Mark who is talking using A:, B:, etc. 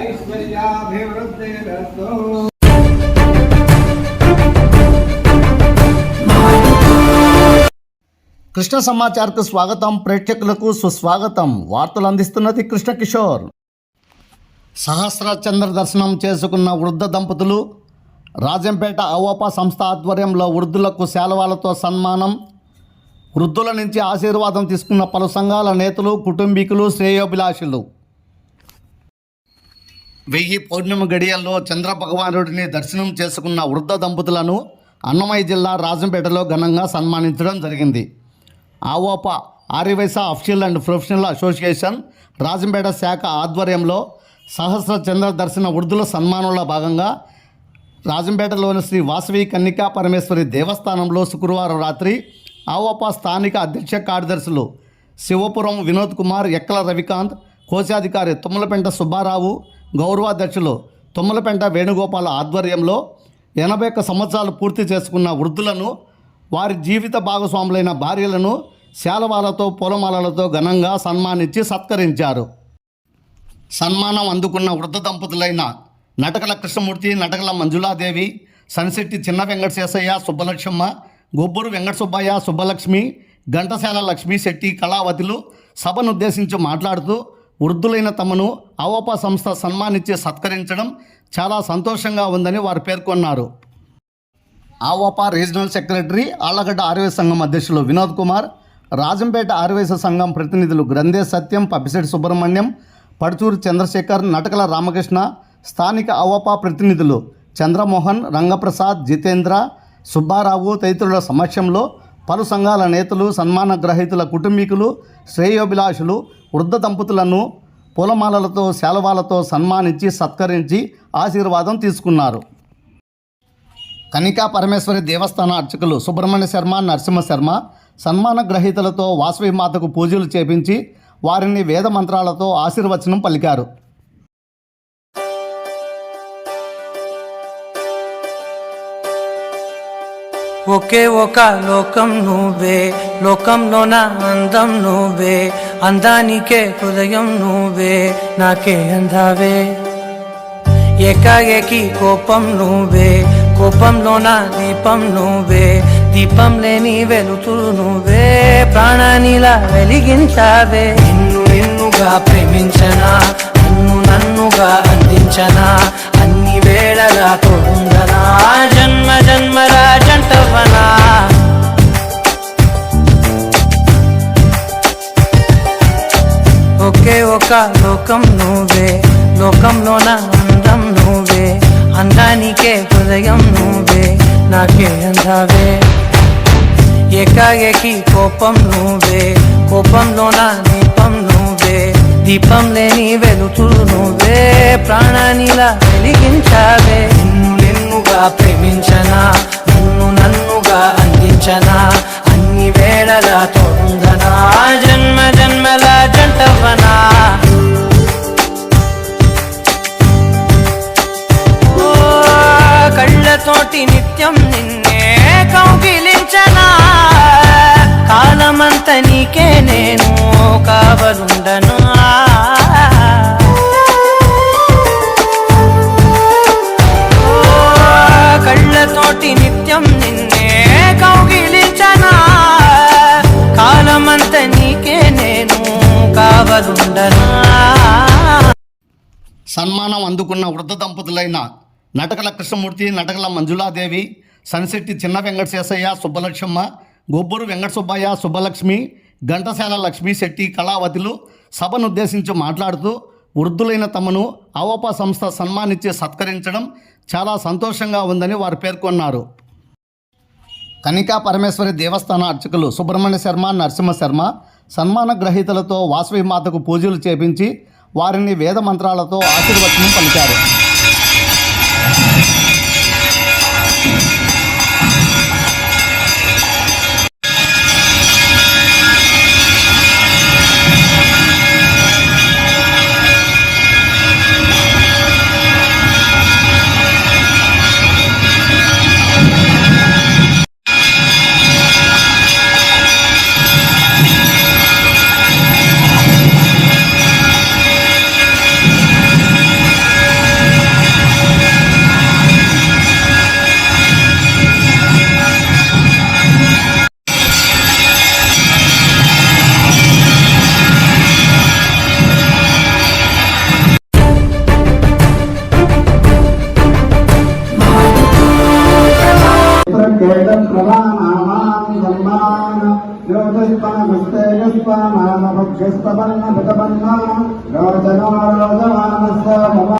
A: ఐశ్వర్యాభివృద్ధి
B: కృష్ణ సమాచార్కు స్వాగతం ప్రేక్షకులకు సుస్వాగతం. వార్తలు అందిస్తున్నది కృష్ణ కిషోర్. సహస్ర చంద్ర దర్శనం చేసుకున్న వృద్ధ దంపతులు రాజంపేట అవోపా సంస్థ ఆధ్వర్యంలో వృద్ధులకు శాలవాలతో సన్మానం వృద్ధుల నుంచి ఆశీర్వాదం తీసుకున్న పలు సంఘాల నేతలు కుటుంబీకులు శ్రేయోభిలాషులు. వెయ్యి పౌర్ణమి గడియల్లో చంద్ర భగవానుడిని దర్శనం చేసుకున్న వృద్ధ దంపతులను అన్నమయ్య జిల్లా రాజంపేటలో ఘనంగా సన్మానించడం జరిగింది. AVOPA Arya Vysya official and professional association Rajampet శాఖ ఆధ్వర్యంలో సహస్ర చంద్ర దర్శన వృద్ధుల సన్మానంలో భాగంగా రాజంపేటలోని శ్రీ వాసవి కన్నికా పరమేశ్వరి దేవస్థానంలో శుక్రవారం రాత్రి ఆవోపా స్థానిక అధ్యక్ష కార్యదర్శులు శివపురం వినోద్ కుమార్ ఎక్కల రవికాంత్ కోశాధికారి తుమ్మలపెంట సుబ్బారావు గౌరవాధ్యక్షులు తుమ్మలపెంట వేణుగోపాల ఆధ్వర్యంలో ఎనభై ఒక్క సంవత్సరాలు పూర్తి చేసుకున్న వృద్ధులను వారి జీవిత భాగస్వాములైన భార్యలను శాలవాలతో పూలమాలలతో ఘనంగా సన్మానించి సత్కరించారు. సన్మానం అందుకున్న వృద్ధ దంపతులైన నటకల కృష్ణమూర్తి నటకల మంజులాదేవి సన్శెట్టి చిన్న వెంకటశేషయ్య సుబ్బలక్ష్మ గొబ్బూరు వెంకట సుబ్బయ్య సుబ్బలక్ష్మి ఘంటసాల లక్ష్మి శెట్టి కళావతులు సభను ఉద్దేశించి మాట్లాడుతూ వృద్ధులైన తమను అవోపా సంస్థ సన్మానించి సత్కరించడం చాలా సంతోషంగా ఉందని వారు పేర్కొన్నారు. ఆవోపా రీజనల్ సెక్రటరీ ఆళ్ళగడ్డ ఆర్యవేశ సంఘం అధ్యక్షులు వినోద్ కుమార్ రాజంపేట ఆర్యవేశ సంఘం ప్రతినిధులు గ్రంథే సత్యం పప్పిశెట్టి సుబ్రహ్మణ్యం పడుచూరు చంద్రశేఖర్ నటకల రామకృష్ణ స్థానిక అవోపా ప్రతినిధులు చంద్రమోహన్ రంగప్రసాద్ జితేంద్ర సుబ్బారావు తదితరుల సమక్షంలో పలు సంఘాల నేతలు సన్మాన గ్రహీతుల కుటుంబీకులు శ్రేయోభిలాషులు వృద్ధ దంపతులను పూలమాలలతో శాలవాలతో సన్మానించి సత్కరించి ఆశీర్వాదం తీసుకున్నారు. కనికా పరమేశ్వరి దేవస్థాన అర్చకులు సుబ్రహ్మణ్య శర్మ నరసింహ శర్మ సన్మాన గ్రహీతలతో వాసవి మాతకు పూజలు చేపించి వారిని వేద మంత్రాలతో ఆశీర్వచనం పలికారు.
C: ఒకే ఒక లోకం నువ్వే లోకంలో నా అందం నువ్వే అందానికే హృదయం నువ్వే నాకే అందావే. ఏకాఏకి కోపం నువ్వే కోపంలో నా దీపం నువ్వే దీపం లేని వెలుతురు నువ్వే ప్రాణానిలా వెలిగించావే. నిన్ను నిన్నుగా ప్రేమించనా నన్ను నన్నుగా అందించనా ఒకే ఒక లోకం నువ్వే. లోకంలోన అందం నువ్వే. అందానికే హృదయం నువ్వే. నాకే అందావే. ఏకాఏకి కోపం నువ్వే. కోపంలోన దీపం నువ్వే. దీపం లేని వెలుతురు నువ్వే. ప్రాణానిలా వెలిగించావే. నిన్ను నిన్నుగా ప్రేమించనా? నన్ను నన్నుగా అందించనా? అన్ని వేళలా తోడుందనా? కళ్ళతోటి నిత్యం నిన్నే కౌగిలించనా? కాలమంత నీకే నేను కావలుండను.
B: సన్మానం అందుకున్న వృద్ధ దంపతులైన నటకల కృష్ణమూర్తి నటకల మంజులాదేవి సన్శెట్టి చిన్న వెంకటశేషయ్య సుబ్బలక్ష్మమ్మ గొబ్బూరు వెంకట సుబ్బయ్య సుబ్బలక్ష్మి ఘంటసాల లక్ష్మి శెట్టి కళావతులు సభను ఉద్దేశించి మాట్లాడుతూ వృద్ధులైన తమను అవప సంస్థ సన్మానించి సత్కరించడం చాలా సంతోషంగా ఉందని వారు పేర్కొన్నారు. కనికా పరమేశ్వరి దేవస్థాన అర్చకులు సుబ్రహ్మణ్య శర్మ నరసింహ శర్మ సన్మాన గ్రహీతలతో వాసవి మాతకు పూజలు చేపించి వారిని వేద మంత్రాలతో ఆశీర్వచనం పలికారు. కేదప్రధానామాం సన్మాన యోగస్పనమస్తేజస్పనామభక్షస్తపన్నపటపన్నా గౌచనోరోజమానస్త మమ